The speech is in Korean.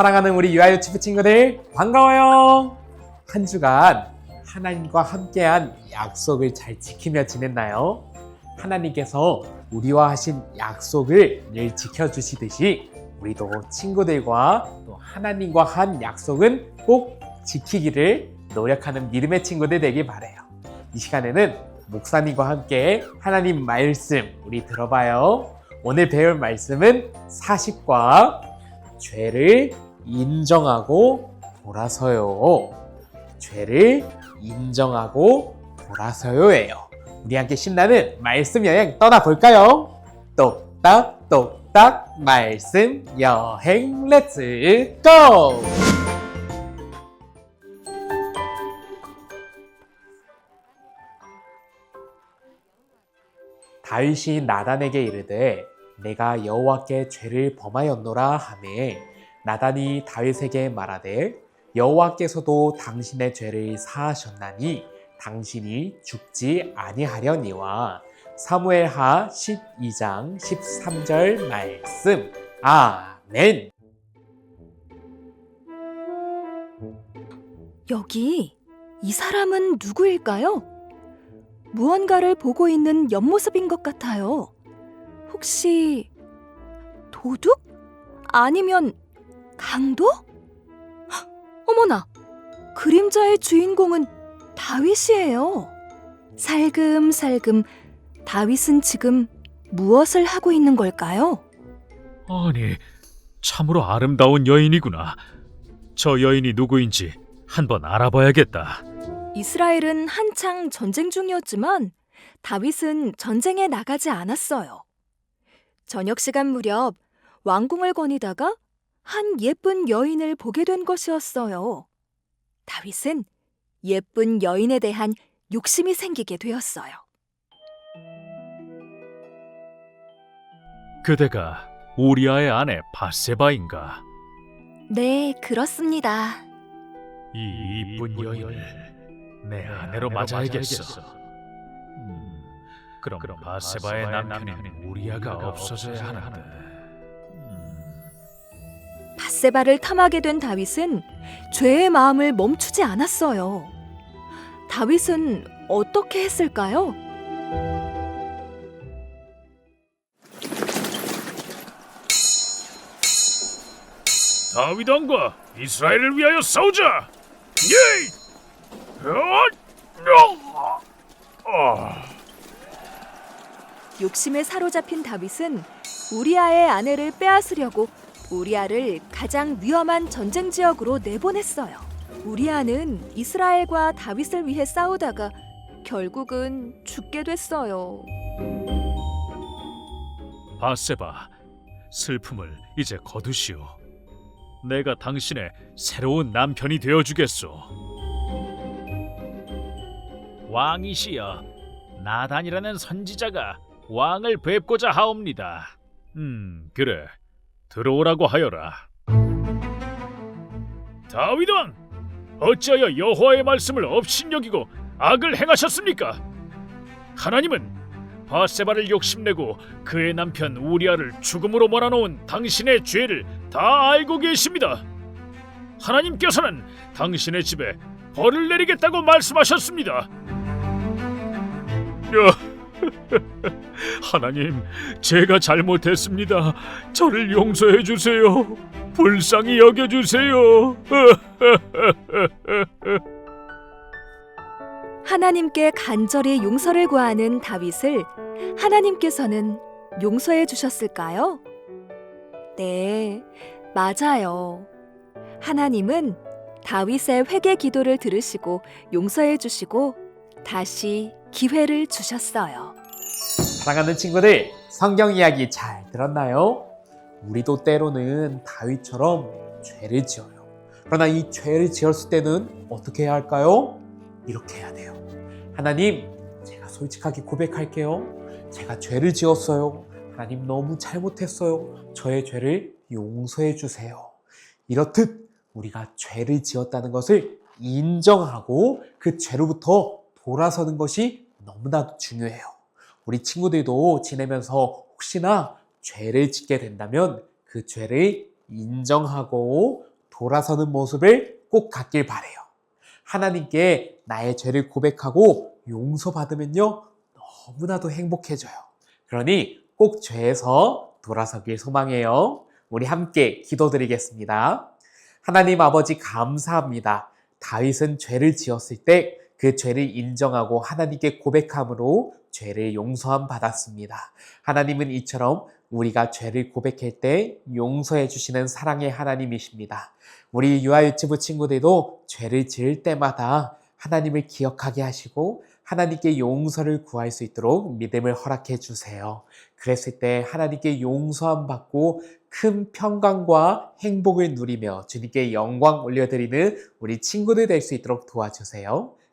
사랑하는 우리 유아 유치부 친구들 반가워요. 한 주간 하나님과 함께한 약속을 잘 지키며 지냈나요? 하나님께서 우리와 하신 약속을 늘 지켜주시듯이 우리도 친구들과 또 하나님과 한 약속은 꼭 지키기를 노력하는 믿음의 친구들 되길 바래요. 이 시간에는 목사님과 함께 하나님 말씀 우리 들어봐요. 오늘 배울 말씀은 40과 죄를 인정하고 돌아서요. 죄를 인정하고 돌아서요예요. 우리 함께 신나는 말씀 여행 떠나볼까요? 똑딱 똑딱 말씀 여행 렛츠 고! 다윗이 나단에게 이르되 내가 여호와께 죄를 범하였노라 하매 나단이 다윗에게 말하되 여호와께서도 당신의 죄를 사하셨나니 당신이 죽지 아니하려니와 사무엘하 12장 13절 말씀 아멘 여기 이 사람은 누구일까요? 무언가를 보고 있는 옆모습인 것 같아요. 혹시 도둑? 아니면 강도? 헉, 어머나! 그림자의 주인공은 다윗이에요. 살금살금 다윗은 지금 무엇을 하고 있는 걸까요? 아니, 참으로 아름다운 여인이구나. 저 여인이 누구인지 한번 알아봐야겠다. 이스라엘은 한창 전쟁 중이었지만 다윗은 전쟁에 나가지 않았어요. 저녁 시간 무렵 왕궁을 거니다가 한 예쁜 여인을 보게 된 것이었어요. 다윗은 예쁜 여인에 대한 욕심이 생기게 되었어요. 그대가 우리아의 아내 바세바인가? 네, 그렇습니다. 이 이쁜 여인을 내 아내로 맞아야겠어. 음, 그럼 바세바의 남편인 우리아가 없어져야 하는데. 음, 바세바를 탐하게 된 다윗은 죄의 마음을 멈추지 않았어요. 다윗은 어떻게 했을까요? 다윗 왕과 이스라엘을 위하여 싸우자. 예! 어! 어! 욕심에 사로잡힌 다윗은 우리아의 아내를 빼앗으려고 우리아를 가장 위험한 전쟁 지역으로 내보냈어요. 우리아는 이스라엘과 다윗을 위해 싸우다가 결국은 죽게 됐어요. 바세바, 슬픔을 이제 거두시오. 내가 당신의 새로운 남편이 되어 주겠소. 왕이시여, 나단이라는 선지자가 왕을 뵙고자 하옵니다. 음, 그래. 들어오라고 하여라. 다윗 왕, 어찌하여 여호와의 말씀을 업신여기고 악을 행하셨습니까? 하나님은 바세바를 욕심내고 그의 남편 우리아를 죽음으로 몰아놓은 당신의 죄를 다 알고 계십니다. 하나님께서는 당신의 집에 벌을 내리겠다고 말씀하셨습니다. 하나님, 제가 잘못했습니다. 저를 용서해 주세요. 불쌍히 여겨 주세요. 하나님께 간절히 용서를 구하는 다윗을 하나님께서는 용서해 주셨을까요? 네, 맞아요. 하나님은 다윗의 회개 기도를 들으시고 용서해 주시고 다시 기회를 주셨어요. 사랑하는 친구들 성경 이야기 잘 들었나요? 우리도 때로는 다윗처럼 죄를 지어요. 그러나 이 죄를 지었을 때는 어떻게 해야 할까요? 이렇게 해야 돼요. 하나님, 제가 솔직하게 고백할게요. 제가 죄를 지었어요. 하나님 너무 잘못했어요. 저의 죄를 용서해 주세요. 이렇듯 우리가 죄를 지었다는 것을 인정하고 그 죄로부터 돌아서는 것이 너무나도 중요해요. 우리 친구들도 지내면서 혹시나 죄를 짓게 된다면 그 죄를 인정하고 돌아서는 모습을 꼭 갖길 바래요. 하나님께 나의 죄를 고백하고 용서받으면요. 너무나도 행복해져요. 그러니 꼭 죄에서 돌아서길 소망해요. 우리 함께 기도드리겠습니다. 하나님 아버지 감사합니다. 다윗은 죄를 지었을 때 그 죄를 인정하고 하나님께 고백함으로 죄를 용서함 받았습니다. 하나님은 이처럼 우리가 죄를 고백할 때 용서해 주시는 사랑의 하나님이십니다. 우리 유아 유치부 친구들도 죄를 지을 때마다 하나님을 기억하게 하시고 하나님께 용서를 구할 수 있도록 믿음을 허락해 주세요. 그랬을 때 하나님께 용서함 받고 큰 평강과 행복을 누리며 주님께 영광 올려드리는 우리 친구들 될 수 있도록 도와주세요.